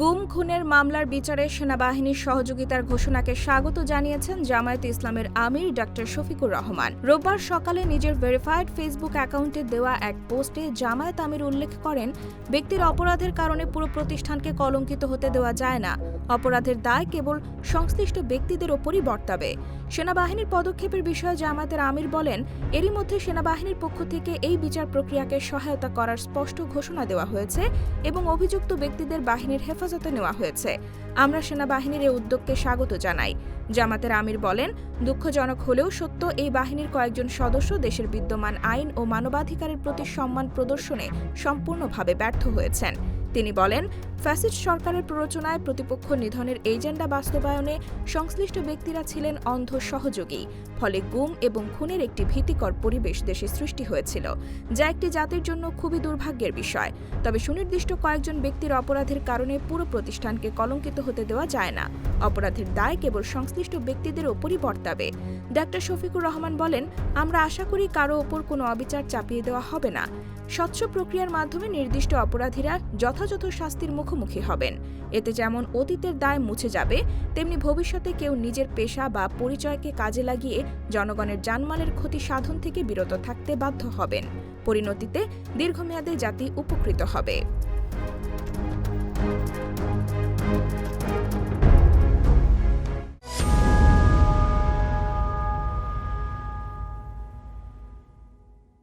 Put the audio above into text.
গুম খুনের মামলার বিচারে সেনাবাহিনীর সহযোগিতার ঘোষণাকে স্বাগত জানিয়েছেন জামায়াত ইসলামের আমির ডক্টর শফিকুর রহমান। রোববার সকালে নিজের ভেরিফাইড ফেসবুক অ্যাকাউন্টে দেওয়া এক পোস্টে জামায়াত আমির উল্লেখ করেন, ব্যক্তির অপরাধের কারণে পুরো প্রতিষ্ঠানকে কলঙ্কিত হতে দেওয়া যায় না। অপরাধের দায় কেবল সংশ্লিষ্ট ব্যক্তিদের ওপরই বর্তাবে। সেনাবাহিনীর পদক্ষেপের বিষয়ে জামায়াতের আমির বলেন, এরই মধ্যে সেনাবাহিনীর পক্ষ থেকে এই বিচার প্রক্রিয়াকে সহায়তা করার স্পষ্ট ঘোষণা দেওয়া হয়েছে এবং অভিযুক্ত ব্যক্তিদের বাহিনীর হেফাজতে নেওয়া হয়েছে। আমরা সেনাবাহিনীর এই উদ্যোগকে স্বাগত জানাই। জামাতের আমির বলেন, দুঃখজনক হলেও সত্য, এই বাহিনীর কয়েকজন সদস্য দেশের বিদ্যমান আইন ও মানবাধিকারের প্রতি সম্মান প্রদর্শনে সম্পূর্ণভাবে ব্যর্থ হয়েছেন। তিনি বলেন ফ্যাসিস্ট সরকারের প্ররোচনায় প্রতিপক্ষ নিধনের এজেন্ডা বাস্তবায়নে সংশ্লিষ্ট ব্যক্তিরা ছিলেন অন্ধ সহযোগী, ফলে গুম এবং খুনের একটি ভীতিকর পরিবেশ দেশে সৃষ্টি হয়েছিল, যা একটি জাতির জন্য খুবই দুর্ভাগ্যের বিষয়। তবে সুনির্দিষ্ট কয়েকজন ব্যক্তির অপরাধের কারণে পুরো প্রতিষ্ঠানকে কলঙ্কিত হতে দেওয়া যায় না। অপরাধের দায় কেবল সংশ্লিষ্ট ব্যক্তিদের ওপরই বর্তাবে। ডাক্তার শফিকুর রহমান বলেন, আমরা আশা করি কারও ওপর কোনো অবিচার চাপিয়ে দেওয়া হবে না। স্বচ্ছ প্রক্রিয়ার মাধ্যমে নির্দিষ্ট অপরাধীরা যথাযথ শাস্তির মুখোমুখি হবেন। এতে যেমন অতীতের দায় মুছে যাবে, তেমনি ভবিষ্যতে কেউ নিজের পেশা বা পরিচয়কে কাজে লাগিয়ে জনগণের জানমালের ক্ষতি সাধন থেকে বিরত থাকতে বাধ্য হবেন। পরিণতিতে দীর্ঘমেয়াদে জাতি উপকৃত হবে।